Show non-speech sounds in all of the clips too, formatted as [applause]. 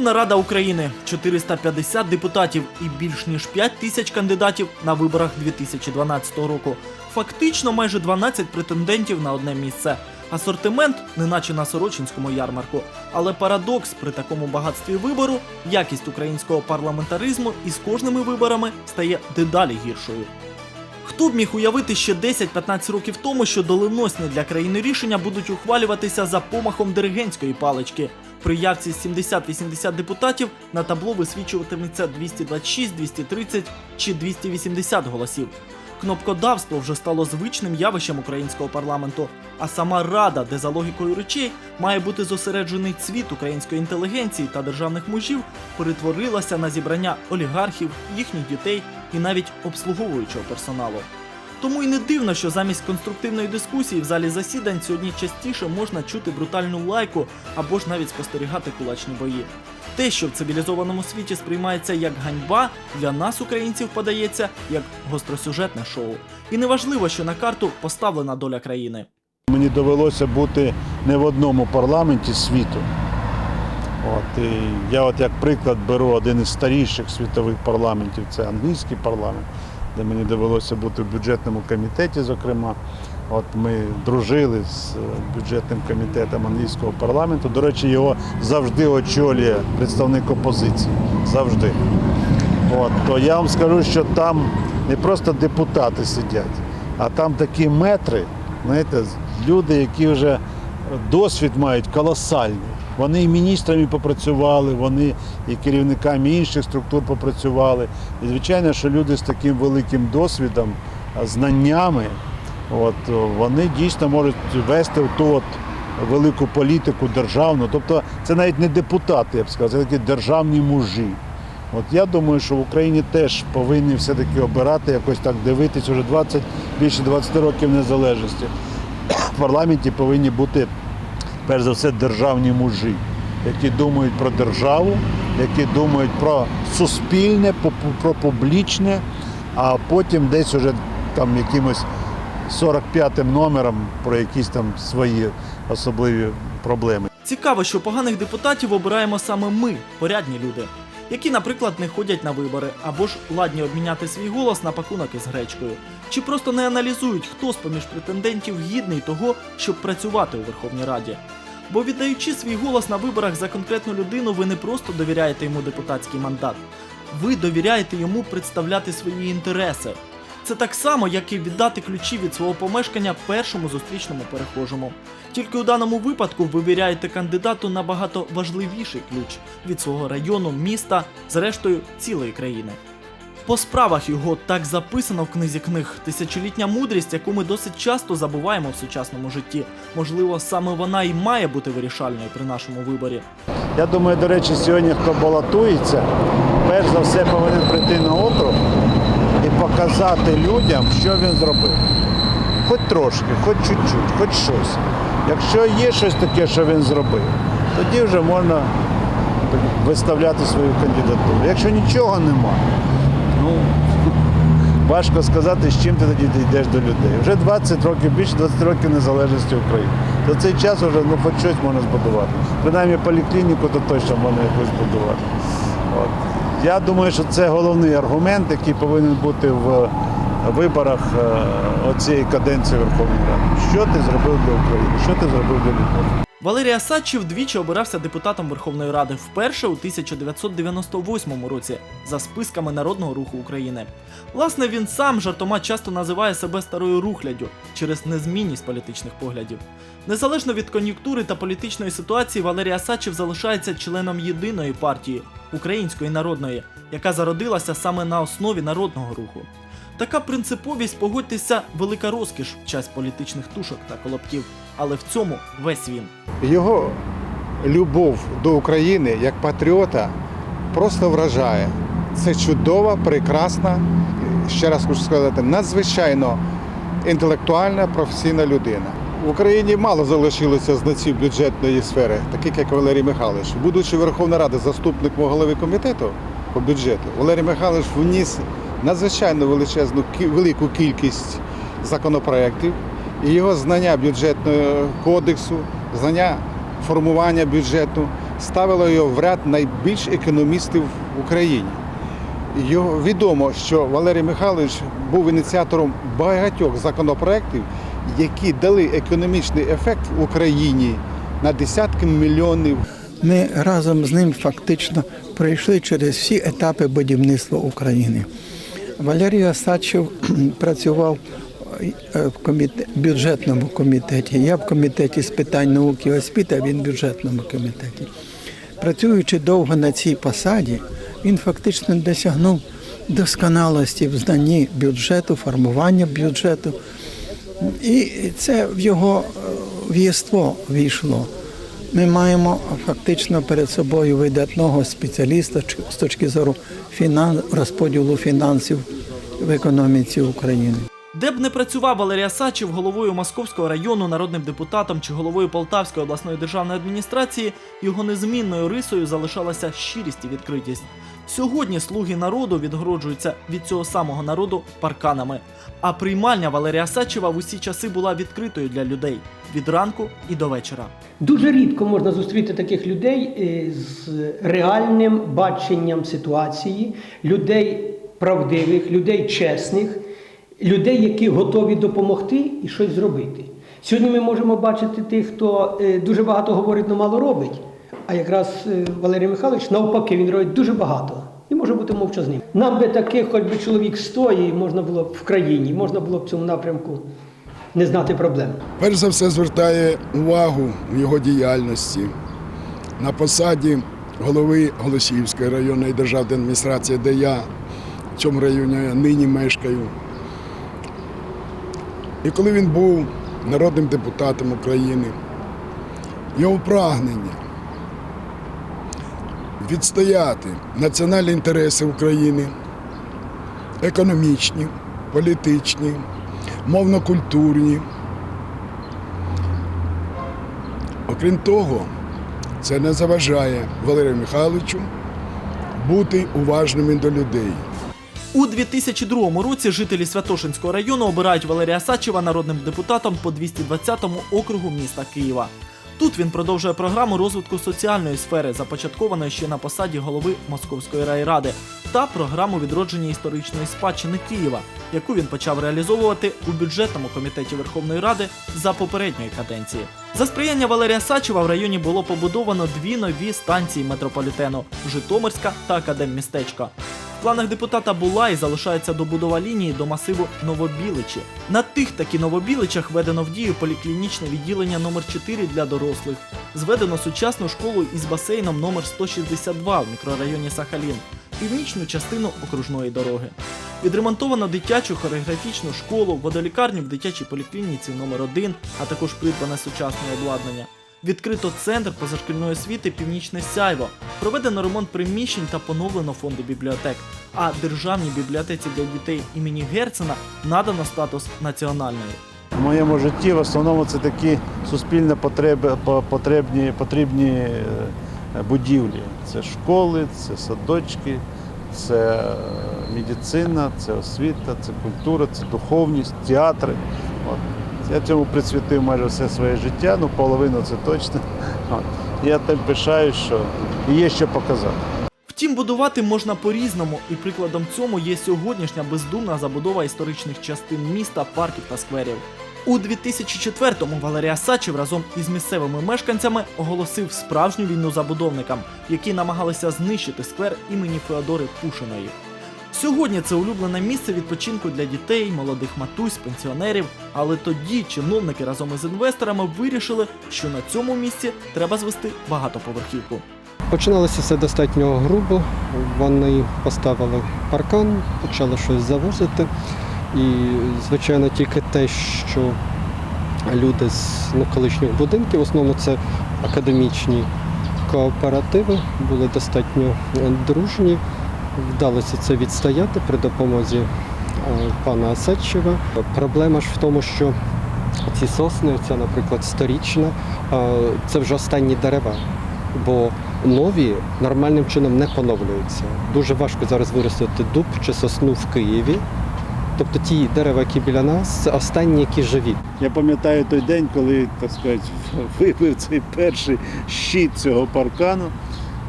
Верховна Рада України 450 депутатів і більш ніж 5 тисяч кандидатів на виборах 2012 року. Фактично майже 12 претендентів на одне місце. Асортимент, неначе на Сорочинському ярмарку. Але парадокс при такому багатстві вибору, якість українського парламентаризму із кожними виборами стає дедалі гіршою. Хто б міг уявити ще 10-15 років тому, що доленосні для країни рішення будуть ухвалюватися за помахом диригентської палички. При явці 70-80 депутатів на табло висвічуватиметься 226, 230 чи 280 голосів. Кнопкодавство вже стало звичним явищем українського парламенту, а сама рада, де за логікою речей має бути зосереджений цвіт української інтелігенції та державних мужів, перетворилася на зібрання олігархів, їхніх дітей і навіть обслуговуючого персоналу. Тому й не дивно, що замість конструктивної дискусії в залі засідань сьогодні частіше можна чути брутальну лайку або ж навіть спостерігати кулачні бої. Те, що в цивілізованому світі сприймається як ганьба, для нас, українців, подається як гостросюжетне шоу. І неважливо, що на карту поставлена доля країни. Мені довелося бути не в одному парламенті світу. От, і я от як приклад беру один із старіших світових парламентів, це англійський парламент, де мені довелося бути в бюджетному комітеті, зокрема. От ми дружили з е, бюджетним комітетом англійського парламенту. До речі, його завжди очолює представник опозиції. Завжди. От, то я вам скажу, що там не просто депутати сидять, а там такі метри, знаєте, люди, які вже досвід мають колосальний. Вони і міністрами попрацювали, вони і керівниками інших структур попрацювали. І звичайно, що люди з таким великим досвідом, знаннями, от, вони дійсно можуть вести ту от велику політику державну. Тобто це навіть не депутати, я б сказав, це такі державні мужі. От я думаю, що в Україні теж повинні все-таки обирати, якось так дивитись уже 20, більше 20 років незалежності. [coughs] В парламенті повинні бути, перш за все, державні мужі, які думають про державу, які думають про суспільне, про публічне, а потім десь уже там якимось 45-м номером про якісь там свої особливі проблеми. Цікаво, що поганих депутатів обираємо саме ми, порядні люди, які, наприклад, не ходять на вибори або ж ладні обміняти свій голос на пакунок із гречкою, чи просто не аналізують, хто з поміж претендентів гідний того, щоб працювати у Верховній Раді. Бо віддаючи свій голос на виборах за конкретну людину, ви не просто довіряєте йому депутатський мандат, ви довіряєте йому представляти свої інтереси. Це так само, як і віддати ключі від свого помешкання першому зустрічному перехожому. Тільки у даному випадку ви виряєте кандидату набагато важливіший ключ від свого району, міста, зрештою цілої країни. По справах його так записано в книзі книг тисячолітня мудрість, яку ми досить часто забуваємо в сучасному житті. Можливо, саме вона і має бути вирішальною при нашому виборі. Я думаю, до речі, сьогодні хто балотується, перш за все повинен прийти на округ показати людям, що він зробив. Хоч трошки, хоч чуть-чуть, хоч щось. Якщо є щось таке, що він зробив, тоді вже можна виставляти свою кандидатуру. Якщо нічого нема, ну важко сказати, з чим ти тоді йдеш до людей. Вже 20 років, більше 20 років незалежності України. За цей час вже ну, хоч щось можна збудувати. Принаймні поліклініку то точно можна якось збудувати. От. Я думаю, що це головний аргумент, який повинен бути в виборах е, оцієї каденції Верховної Ради. Що ти зробив для України? Що ти зробив для людей? Валерій Асадчев двічі обирався депутатом Верховної Ради вперше у 1998 році за списками Народного руху України. Власне, він сам жартома часто називає себе старою рухлядю через незмінність політичних поглядів. Незалежно від кон'юнктури та політичної ситуації, Валерій Асадчев залишається членом єдиної партії Української народної, яка зародилася саме на основі народного руху. Така принциповість, погодьтеся, велика розкіш в час політичних тушок та колобків, але в цьому весь він. Його любов до України як патріота просто вражає. Це чудова, прекрасна, ще раз хочу сказати, надзвичайно інтелектуальна, професійна людина. В Україні мало залишилося знавців бюджетної сфери, таких як Валерій Михайлович. Будучи Верховна Рада заступником голови комітету по бюджету, Валерій Михайлович вніс надзвичайно величезну велику кількість законопроєктів, і його знання бюджетного кодексу, знання формування бюджету ставило його в ряд найбільш економістів в Україні. Його відомо, що Валерій Михайлович був ініціатором багатьох законопроєктів, які дали економічний ефект в Україні на десятки мільйонів Ми разом з ним фактично пройшли через всі етапи будівництва України. Валерій Осадчев [clears throat] працював в коміте- бюджетному комітеті. Я в комітеті з питань науки і освіти, а він в бюджетному комітеті. Працюючи довго на цій посаді, він фактично досягнув досконалості в знанні бюджету, формування бюджету. І це в його е, в війшло. Ми маємо фактично перед собою видатного спеціаліста з точки зору розподілу фінансів в економіці України. Де б не працював Валерій Асачів головою Московського району, народним депутатом чи головою Полтавської обласної державної адміністрації, його незмінною рисою залишалася щирість і відкритість. Сьогодні слуги народу відгороджуються від цього самого народу парканами. А приймальня Валерія Асачева в усі часи була відкритою для людей від ранку і до вечора. Дуже рідко можна зустріти таких людей е, з реальним баченням ситуації, людей правдивих, людей чесних, людей, які готові допомогти і щось зробити. Сьогодні ми можемо бачити тих, хто е, дуже багато говорить, але мало робить. А якраз е, Валерій Михайлович навпаки він робить дуже багато і може бути мовчазним. Нам би таких, хоч би чоловік стої, можна було б в країні, можна було б в цьому напрямку не знати проблем. перш за все звертає увагу в його діяльності на посаді голови Голосіївської районної державної адміністрації, де я в цьому районі нині мешкаю. І коли він був народним депутатом України, його прагнення відстояти національні інтереси України, економічні, політичні, мовно-культурні. Окрім того, це не заважає Валерію Михайловичу бути уважними до людей. У 2002 році жителі Святошинського району обирають Валерія Сачева народним депутатом по 220-му округу міста Києва. Тут він продовжує програму розвитку соціальної сфери, започаткованої ще на посаді голови Московської райради, та програму відродження історичної спадщини Києва, яку він почав реалізовувати у бюджетному комітеті Верховної Ради за попередньої каденції. За сприяння Валерія Сачева в районі було побудовано дві нові станції метрополітену Житомирська та Академмістечка. В планах депутата була і залишається добудова лінії до масиву Новобіличі. На тих таки Новобіличах введено в дію поліклінічне відділення номер 4 для дорослих. Зведено сучасну школу із басейном номер 162 в мікрорайоні Сахалін, північну частину окружної дороги. Відремонтовано дитячу хореографічну школу, водолікарню в дитячій поліклініці номер 1 а також придбане сучасне обладнання. Відкрито центр позашкільної освіти Північне Сяйво. Проведено ремонт приміщень та поновлено фонди бібліотек. А державній бібліотеці для дітей імені Герцена надано статус національної. В моєму житті в основному це такі суспільно потреби, по- потребні, потрібні е, будівлі. Це школи, це садочки, це е, медицина, це освіта, це культура, це духовність, театри. Я цьому присвятив майже все своє життя, ну половину це точно. Я тим пишаю, що є що показати. Втім, будувати можна по-різному, і прикладом цьому є сьогоднішня бездумна забудова історичних частин міста, парків та скверів. У 2004-му Валерій Сачев разом із місцевими мешканцями оголосив справжню війну забудовникам, які намагалися знищити сквер імені Феодори Пушиної. Сьогодні це улюблене місце відпочинку для дітей, молодих матусь, пенсіонерів. Але тоді чиновники разом із інвесторами вирішили, що на цьому місці треба звести багатоповерхівку. Починалося все достатньо грубо. Вони поставили паркан, почали щось завозити. І, звичайно, тільки те, що люди з ну, колишніх будинків, в основному це академічні кооперативи, були достатньо е, дружні. Вдалося це відстояти при допомозі е, пана Асадчева. Проблема ж в тому, що ці сосни, ця, наприклад, сторічна, е, це вже останні дерева бо нові нормальним чином не поновлюються. Дуже важко зараз виростити дуб чи сосну в Києві, Тобто ті дерева, які біля нас, це останні, які живі. Я пам'ятаю той день, коли, так сказати, [laughs] вибив цей перший щит цього паркану.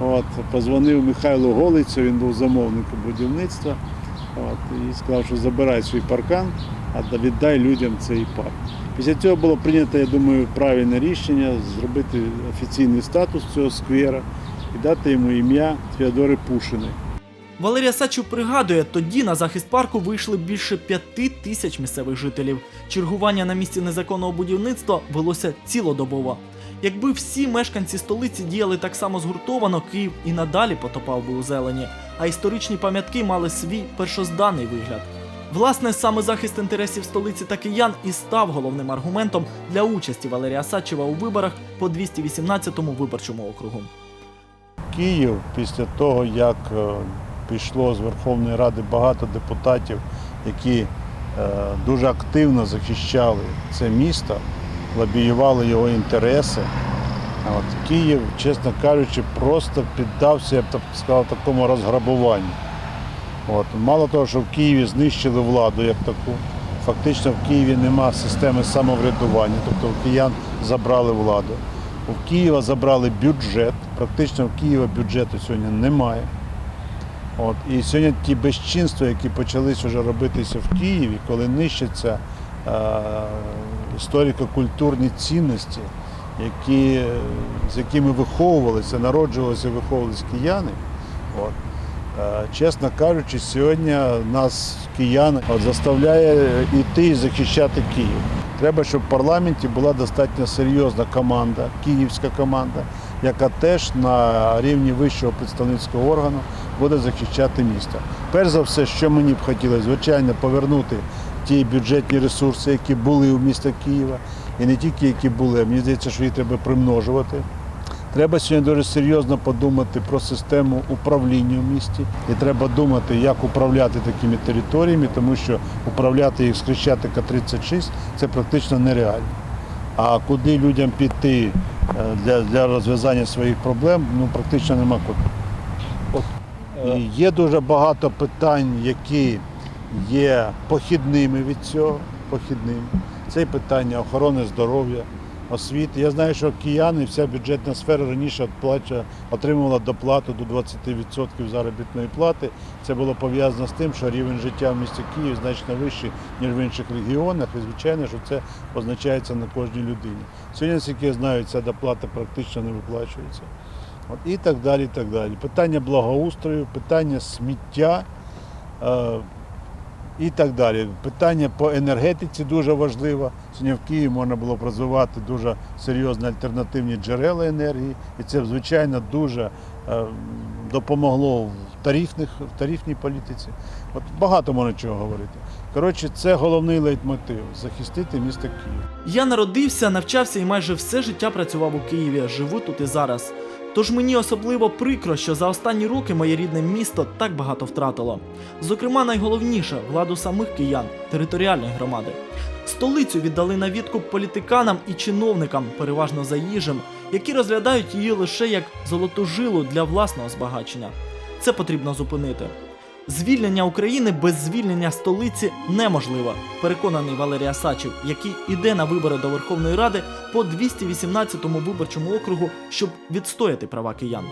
От, позвонив Михайлу Голицю, він був замовником будівництва. От, і сказав, що забирай свій паркан, а віддай людям цей парк. Після цього було прийнято, я думаю, правильне рішення зробити офіційний статус цього сквера і дати йому ім'я Феодори Пушиної. Валерія Сачів пригадує, тоді на захист парку вийшли більше п'яти тисяч місцевих жителів. Чергування на місці незаконного будівництва велося цілодобово. Якби всі мешканці столиці діяли так само згуртовано, Київ і надалі потопав би у зелені, а історичні пам'ятки мали свій першозданний вигляд. Власне, саме захист інтересів столиці та киян і став головним аргументом для участі Валерія Сачева у виборах по 218-му виборчому округу. Київ після того, як е, пішло з Верховної Ради багато депутатів, які е, дуже активно захищали це місто, лобіювали його інтереси. От Київ, чесно кажучи, просто піддався, я б так сказав, такому розграбуванню. От. Мало того, що в Києві знищили владу як таку, фактично в Києві нема системи самоврядування, тобто в киян забрали владу. У Києва забрали бюджет, практично в Києва бюджету сьогодні немає. От. І сьогодні ті безчинства, які почалися вже робитися в Києві, коли нищаться е, історико-культурні цінності, які, з якими виховувалися, народжувалися, виховувалися кияни. От. Е, Чесно кажучи, сьогодні нас киян от, заставляє йти і захищати Київ. Треба, щоб в парламенті була достатньо серйозна команда, київська команда, яка теж на рівні вищого представницького органу буде захищати місто. Перш за все, що мені б хотілося, звичайно, повернути ті бюджетні ресурси, які були у міста Києва, і не тільки які були, мені здається, що їх треба примножувати. Треба сьогодні дуже серйозно подумати про систему управління в місті. І треба думати, як управляти такими територіями, тому що управляти їх з Хрещатика 36 це практично нереально. А куди людям піти для, для розв'язання своїх проблем, ну практично нема куди. І є дуже багато питань, які є похідними від цього. Похідними. Це і питання охорони здоров'я, освіти. Я знаю, що кияни, вся бюджетна сфера раніше отримувала доплату до 20% заробітної плати. Це було пов'язано з тим, що рівень життя в місті Київ значно вищий, ніж в інших регіонах. І звичайно, що це позначається на кожній людині. Сьогодні, наскільки я знаю, ця доплата практично не виплачується. От, і так далі. і так далі. Питання благоустрою, питання сміття. І так далі. Питання по енергетиці дуже важливо. Сьогодні в Києві можна було б розвивати дуже серйозні альтернативні джерела енергії, і це, звичайно, дуже е, допомогло в, тарифних, в тарифній політиці. От багато можна чого говорити. Коротше, це головний лейтмотив захистити місто Київ. Я народився, навчався і майже все життя працював у Києві. Живу тут і зараз. Тож мені особливо прикро, що за останні роки моє рідне місто так багато втратило. Зокрема, найголовніше владу самих киян, територіальної громади. Столицю віддали на відкуп політиканам і чиновникам, переважно заїжджим, які розглядають її лише як золоту жилу для власного збагачення. Це потрібно зупинити. Звільнення України без звільнення столиці неможливо, переконаний Валерій Асачів, який іде на вибори до Верховної Ради по 218-му виборчому округу, щоб відстояти права киян.